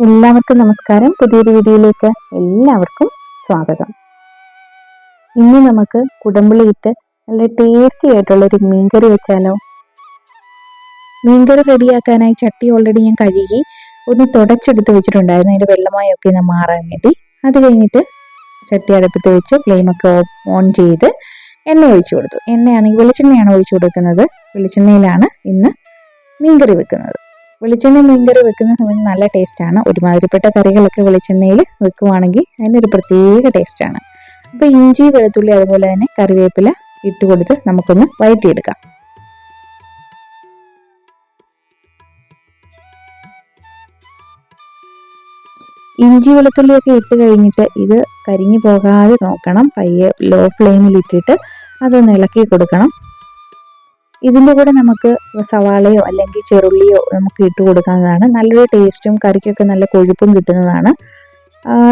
എല്ലാവർക്കും നമസ്കാരം. പുതിയൊരു വീഡിയോയിലേക്ക് എല്ലാവർക്കും സ്വാഗതം. ഇന്ന് നമുക്ക് കുടമ്പുളിയിട്ട് നല്ല ടേസ്റ്റി ആയിട്ടുള്ള ഒരു മീൻകറി വെച്ചാലോ? മീൻകറി റെഡിയാക്കാനായി ചട്ടി ഓൾറെഡി ഞാൻ കഴുകി ഒന്ന് തുടച്ചെടുത്ത് വെച്ചിട്ടുണ്ടായിരുന്നു. അതിന്റെ വെള്ളമായൊക്കെ ഒന്ന് മാറാൻ വേണ്ടി. അത് കഴിഞ്ഞിട്ട് ചട്ടി അടുപ്പത്ത് വെച്ച് ഫ്ലെയിമൊക്കെ ഓൺ ചെയ്ത് എണ്ണ ഒഴിച്ചു കൊടുത്തു. എണ്ണയാണെങ്കിൽ വെളിച്ചെണ്ണയാണ് ഒഴിച്ചു കൊടുക്കുന്നത്. വെളിച്ചെണ്ണയിലാണ് ഇന്ന് മീൻകറി വെക്കുന്നത്. വെളിച്ചെണ്ണ മീൻകറി വെക്കുന്ന സമയത്ത് നല്ല ടേസ്റ്റാണ് ഒരുമാതിരിപ്പെട്ട കറികളൊക്കെ വെളിച്ചെണ്ണയിൽ വെക്കുവാണെങ്കിൽ അതിനൊരു പ്രത്യേക ടേസ്റ്റാണ് അപ്പോൾ ഇഞ്ചി വെളുത്തുള്ളി അതുപോലെ തന്നെ കറിവേപ്പില ഇട്ട് കൊടുത്ത് നമുക്കൊന്ന് വഴറ്റിയെടുക്കാം. ഇഞ്ചി വെളുത്തുള്ളിയൊക്കെ ഇട്ട് കഴിഞ്ഞിട്ട് ഇത് കരിഞ്ഞു പോകാതെ നോക്കണം. പയ്യെ ലോ ഫ്ലെയിമിൽ ഇട്ടിട്ട് അതൊന്ന് ഇളക്കി കൊടുക്കണം. ഇതിന്റെ കൂടെ നമുക്ക് സവാളയോ അല്ലെങ്കിൽ ചെറുള്ളിയോ നമുക്ക് ഇട്ട് കൊടുക്കാവുന്നതാണ്. നല്ലൊരു ടേസ്റ്റും കറിക്കൊക്കെ നല്ല കൊഴുപ്പും കിട്ടുന്നതാണ്.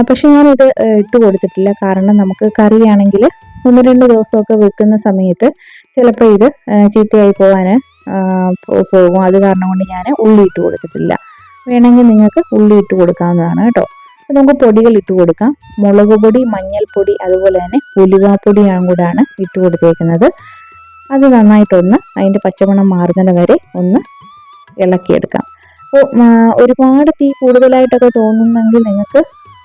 പക്ഷെ ഞാനിത് ഇട്ട് കൊടുത്തിട്ടില്ല. കാരണം നമുക്ക് കറിയാണെങ്കിൽ ഒന്ന് രണ്ട് ദിവസമൊക്കെ വെക്കുന്ന സമയത്ത് ചിലപ്പോൾ ഇത് ചീത്തയായി പോകാൻ പോകും. അത് കാരണം കൊണ്ട് ഞാൻ ഉള്ളി ഇട്ട് കൊടുത്തിട്ടില്ല. വേണമെങ്കിൽ നിങ്ങൾക്ക് ഉള്ളി ഇട്ട് കൊടുക്കാവുന്നതാണ് കേട്ടോ. അപ്പോൾ നമുക്ക് പൊടികൾ ഇട്ട് കൊടുക്കാം. മുളക് പൊടി മഞ്ഞൾപ്പൊടി അതുപോലെ തന്നെ ഉലുവാപ്പൊടിയാണ് കൂടാണ് ഇട്ട് കൊടുത്തേക്കുന്നത്. അത് നന്നായിട്ടൊന്ന് അതിന്റെ പച്ചമണം മാറുന്നത് വരെ ഒന്ന് ഇളക്കിയെടുക്കാം. അപ്പോൾ ഒരുപാട് തീ കൂടുതലായിട്ടൊക്കെ തോന്നുന്നെങ്കിൽ നിങ്ങൾക്ക്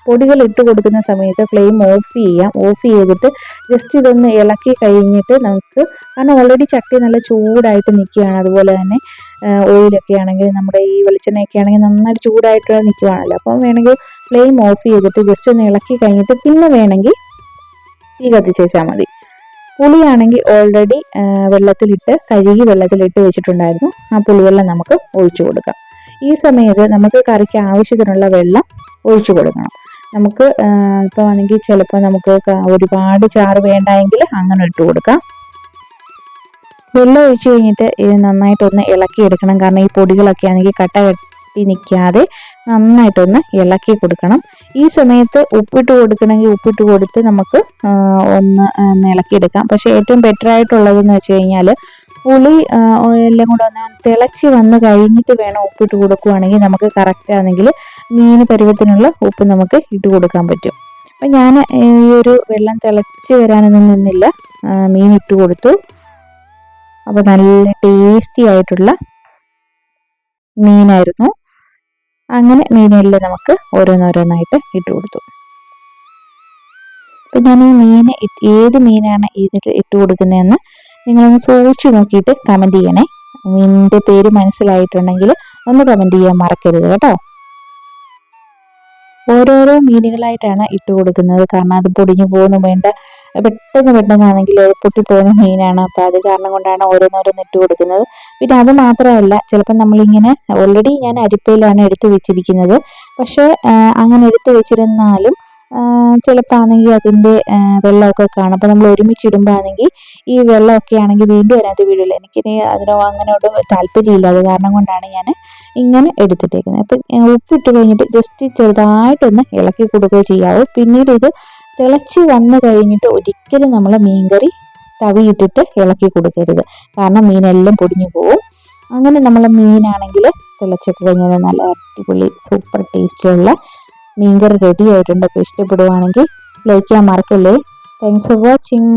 പൊടികൾ ഇട്ട് കൊടുക്കുന്ന സമയത്ത് ഫ്ലെയിം ഓഫ് ചെയ്യാം. ഓഫ് ചെയ്തിട്ട് ജസ്റ്റ് ഇതൊന്ന് ഇളക്കി കഴിഞ്ഞിട്ട് നമുക്ക് കാരണം ഓൾറെഡി ചട്ടി നല്ല ചൂടായിട്ട് നിൽക്കുകയാണ്. അതുപോലെ തന്നെ ഓയിലൊക്കെ ആണെങ്കിൽ നമ്മുടെ ഈ വെളിച്ചെണ്ണയൊക്കെ ആണെങ്കിൽ നന്നായിട്ട് ചൂടായിട്ട് നിൽക്കുകയാണല്ലോ അപ്പം വേണമെങ്കിൽ ഫ്ലെയിം ഓഫ് ചെയ്തിട്ട് ജസ്റ്റ് ഒന്ന് ഇളക്കി കഴിഞ്ഞിട്ട് പിന്നെ വേണമെങ്കിൽ തീ കത്തിച്ചേച്ചാൽ മതി. പുളിയാണെങ്കിൽ ഓൾറെഡി വെള്ളത്തിലിട്ട് കഴുകി വെള്ളത്തിലിട്ട് വെച്ചിട്ടുണ്ടായിരുന്നു. ആ പുളിവെള്ളം നമുക്ക് ഒഴിച്ചു കൊടുക്കാം. ഈ സമയത്ത് നമുക്ക് കറിക്ക് ആവശ്യത്തിനുള്ള വെള്ളം ഒഴിച്ചു കൊടുക്കണം. നമുക്ക് ഇപ്പോൾ ആണെങ്കിൽ ചിലപ്പോൾ നമുക്ക് ഒരുപാട് ചാറ് വേണ്ടായെങ്കിൽ അങ്ങനെ ഇട്ട് കൊടുക്കാം. വെള്ളം ഒഴിച്ചു കഴിഞ്ഞിട്ട് ഇത് നന്നായിട്ടൊന്ന് ഇളക്കിയെടുക്കണം കാരണം ഈ പൊടികളൊക്കെ ആണെങ്കിൽ കട്ട കെട്ടി നിൽക്കാതെ നന്നായിട്ടൊന്ന് ഇളക്കി കൊടുക്കണം. ഈ സമയത്ത് ഉപ്പിട്ട് കൊടുക്കണമെങ്കിൽ ഉപ്പിട്ട് കൊടുത്ത് നമുക്ക് ഒന്ന് ഇളക്കിയെടുക്കാം പക്ഷേ ഏറ്റവും ബെറ്റർ ആയിട്ടുള്ളതെന്ന് വെച്ച് കഴിഞ്ഞാൽ പുളി എല്ലാം കൂടെ ഒന്ന് തിളച്ച് വന്ന് കഴിഞ്ഞിട്ട് വേണം ഉപ്പിട്ട് കൊടുക്കുകയാണെങ്കിൽ നമുക്ക് കറക്റ്റ് ആണെങ്കിൽ മീൻ പരുവത്തിനുള്ള ഉപ്പ് നമുക്ക് ഇട്ട് കൊടുക്കാൻ പറ്റും. അപ്പം ഞാൻ ഈ ഒരു വെള്ളം തിളച്ച് വരാനൊന്നും നിന്നില്ല. മീൻ ഇട്ട് കൊടുത്തു. അപ്പോൾ നല്ല ടേസ്റ്റി ആയിട്ടുള്ള മീനായിരുന്നു. അങ്ങനെ മീനെല്ലാം നമുക്ക് ഓരോന്നോരോന്നായിട്ട് ഇട്ട് കൊടുത്തു. അപ്പം ഞാൻ ഈ മീൻ ഏത് മീനാണ് ഇതിൽ ഇട്ട് കൊടുക്കുന്നതെന്ന് നിങ്ങളൊന്ന് സൂക്ഷിച്ച് നോക്കിയിട്ട് കമന്റ് ചെയ്യണേ. എന്റെ പേര് മനസ്സിലായിട്ടുണ്ടെങ്കിൽ ഒന്ന് കമന്റ് ചെയ്യാൻ മറക്കരുത് കേട്ടോ. ഓരോരോ മീനുകളായിട്ടാണ് ഇട്ട് കൊടുക്കുന്നത്. കാരണം അത് പൊടിഞ്ഞു പോകുന്നു വേണ്ട. പെട്ടെന്ന് പെട്ടെന്നാണെങ്കിൽ പൊട്ടിപ്പോകുന്ന മീനാണ്. അപ്പോൾ അത് കാരണം കൊണ്ടാണ് ഓരോന്നോരോന്ന് ഇട്ട് കൊടുക്കുന്നത്. പിന്നെ അത് മാത്രമല്ല ചിലപ്പോൾ നമ്മളിങ്ങനെ ഓൾറെഡി ഞാൻ അരിപ്പയിലാണ് എടുത്തു വെച്ചിരിക്കുന്നത്. പക്ഷേ അങ്ങനെ എടുത്തു വെച്ചിരുന്നാലും ചിലപ്പോൾ ആണെങ്കിൽ അതിന്റെ വെള്ളമൊക്കെ കാണും. അപ്പോൾ നമ്മൾ ഒരുമിച്ച് ഇടുമ്പോഴാണെങ്കിൽ ഈ വെള്ളമൊക്കെ ആണെങ്കിൽ വീണ്ടും അതിനകത്ത് വീഴില്ല എനിക്കിനി അതിനോ അങ്ങനെയോട് താല്പര്യമില്ല. അത് കാരണം കൊണ്ടാണ് ഞാൻ ഇങ്ങനെ എടുത്തിട്ടേക്കുന്നത്. അപ്പം ഉപ്പിട്ട് കഴിഞ്ഞിട്ട് ജസ്റ്റ് ചെറുതായിട്ടൊന്ന് ഇളക്കി കൊടുക്കുകയോ ചെയ്യാവൂ. പിന്നീട് ഇത് തിളച്ച് വന്നു കഴിഞ്ഞിട്ട് ഒരിക്കലും നമ്മൾ മീൻകറി തവിയിട്ടിട്ട് ഇളക്കി കൊടുക്കരുത്. കാരണം മീനെല്ലാം പൊടിഞ്ഞു പോവും. അങ്ങനെ നമ്മൾ മീനാണെങ്കിൽ തിളച്ചൊക്കെ കഴിഞ്ഞാൽ നല്ല അടിപൊളി സൂപ്പർ ടേസ്റ്റിലുള്ള മീൻകറി റെഡി ആയിട്ടുണ്ട്. അപ്പോൾ ഇഷ്ടപ്പെടുവാണെങ്കിൽ ലൈക്ക് ചെയ്യാൻ മറക്കല്ലേ. Thanks for watching